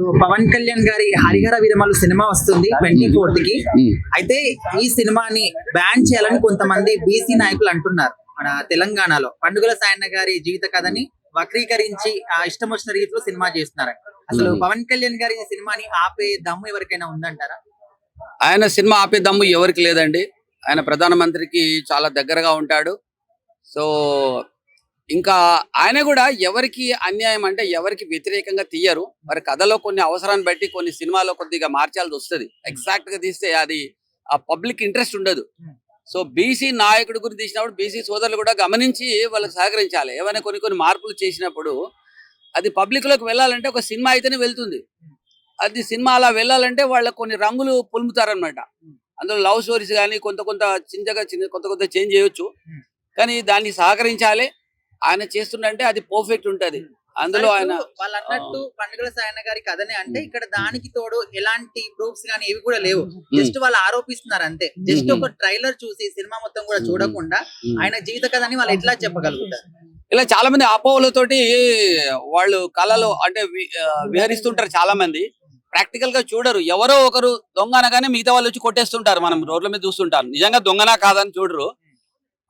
పవన్ కళ్యాణ్ గారి హరిహర విరమలు సినిమా వస్తుంది ట్వంటీ ఫోర్త్కి. అయితే ఈ సినిమాని బ్యాన్ చేయాలని కొంతమంది బీసీ నాయకులు అంటున్నారు మన తెలంగాణలో. పండుగల సాయన్న గారి జీవిత కథని వక్రీకరించి ఆ ఇష్టం వచ్చిన రీతిలో సినిమా చేస్తున్నారు. అసలు. పవన్ కళ్యాణ్ గారి సినిమాని ఆపే దమ్ము ఎవరికైనా ఉందంటారా? ఆయన సినిమా ఆపే దమ్ము ఎవరికి లేదండి. ఆయన ప్రధానమంత్రికి చాలా దగ్గరగా ఉంటాడు. సో ఇంకా ఆయన కూడా ఎవరికి అన్యాయం అంటే ఎవరికి వ్యతిరేకంగా తీయరు. మరి కథలో కొన్ని అవసరాన్ని బట్టి కొన్ని సినిమాలో కొద్దిగా మార్చాల్సి వస్తుంది. ఎగ్జాక్ట్గా తీస్తే అది ఆ పబ్లిక్ ఇంట్రెస్ట్ ఉండదు. సో బీసీ నాయకుడి గురించి తీసినప్పుడు బీసీ సోదరులు కూడా గమనించి వాళ్ళకి సహకరించాలి. ఏమైనా కొన్ని కొన్ని మార్పులు చేసినప్పుడు అది పబ్లిక్లోకి వెళ్ళాలంటే ఒక సినిమా అయితేనే వెళ్తుంది. అది సినిమా అలా వెళ్ళాలంటే వాళ్ళకి కొన్ని రంగులు పులుముతారనమాట అందులో లవ్ స్టోరీస్ కానీ కొంత కొంత చిన్నగా చిన్న కొంత కొంత చేంజ్ చేయొచ్చు. కానీ దాన్ని సహకరించాలి. ఆయన చేస్తుండంటే అది పర్ఫెక్ట్ ఉంటది. అందులో ఆయన వాళ్ళు అన్నట్టు పండుగల సాయన్న గారి కథనే అంటే ఇక్కడ దానికి తోడు ఎలాంటి ప్రూఫ్స్ కానీ ఏవి కూడా లేవు. జస్ట్ వాళ్ళు ఆరోపిస్తున్నారు అంతే. జస్ట్ ఒక ట్రైలర్ చూసి సినిమా మొత్తం కూడా చూడకుండా ఆయన జీవిత కథని వాళ్ళు ఎట్లా చెప్పగలుగుతారు? ఇలా చాలా మంది అపోహలతోటి వాళ్ళు కళలో అంటే విహరిస్తుంటారు చాలా మంది ప్రాక్టికల్గా చూడరు. ఎవరో ఒకరు దొంగ అనగానే మిగతా వాళ్ళు వచ్చి కొట్టేస్తుంటారు. మనం రోడ్ల మీద చూస్తుంటారు నిజంగా దొంగనా కాదని చూడరు.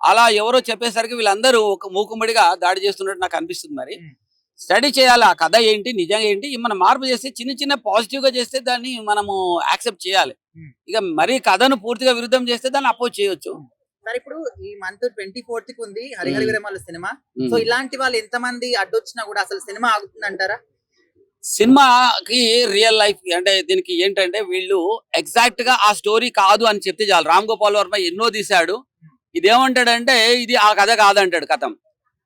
అలా ఎవరో చెప్పేసరికి వీళ్ళందరూ ఒక మూకుమ్మడిగా దాడి చేస్తున్నట్టు నాకు అనిపిస్తుంది మరి. స్టడీ చేయాలి ఆ కథ ఏంటి నిజంగా ఏంటి మనం మార్పు చేస్తే చిన్న చిన్న పాజిటివ్గా చేస్తే దాన్ని మనము యాక్సెప్ట్ చేయాలి. ఇక మరీ కథను పూర్తిగా విరుద్ధం చేస్తే దాన్ని అపోజ్ చేయొచ్చు సరే ఇప్పుడు ఈ మంత్ ట్వంటీ ఫోర్త్కి ఉంది హరిహర. విరమల సినిమా. సో ఇలాంటి వాళ్ళు ఎంతమంది అడ్డొచ్చినా కూడా అసలు సినిమా ఆగుతుంది అంటారా సినిమాకి రియల్ లైఫ్ అంటే దీనికి ఏంటంటే వీళ్ళు ఎగ్జాక్ట్గా ఆ స్టోరీ కాదు అని చెప్తే చాలు రామ్ గోపాల్ వర్మ ఎన్నో తీశాడు ఇదేమంటాడంటే ఇది ఆ కథ కాదంటాడు కథం.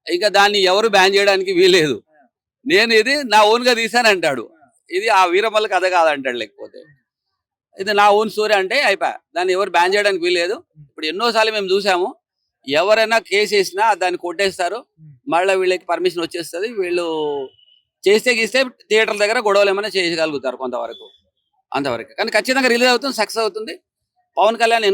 ఇంకా దాన్ని ఎవరు బ్యాన్ చేయడానికి వీలేదు నేను ఇది నా ఓన్ తీశానంటాడు తీశాను అంటాడు. ఇది ఆ వీరమల్ల కథ కాదంటాడు లేకపోతే. ఇది నా ఓన్ స్టోరీ అంటే అయిపోయా దాన్ని ఎవరు బ్యాన్ చేయడానికి వీలేదు ఇప్పుడు ఎన్నోసార్లు మేము చూసాము. ఎవరైనా కేసు వేసినా దాన్ని కొట్టేస్తారు. మళ్ళీ వీళ్ళకి పర్మిషన్ వచ్చేస్తుంది. వీళ్ళు చేస్తే గీస్తే థియేటర్ల దగ్గర గొడవలు ఏమైనా చేయగలుగుతారు కొంతవరకు. అంతవరకు. కానీ ఖచ్చితంగా రిలీజ్ అవుతుంది సక్సెస్ అవుతుంది. పవన్ కళ్యాణ్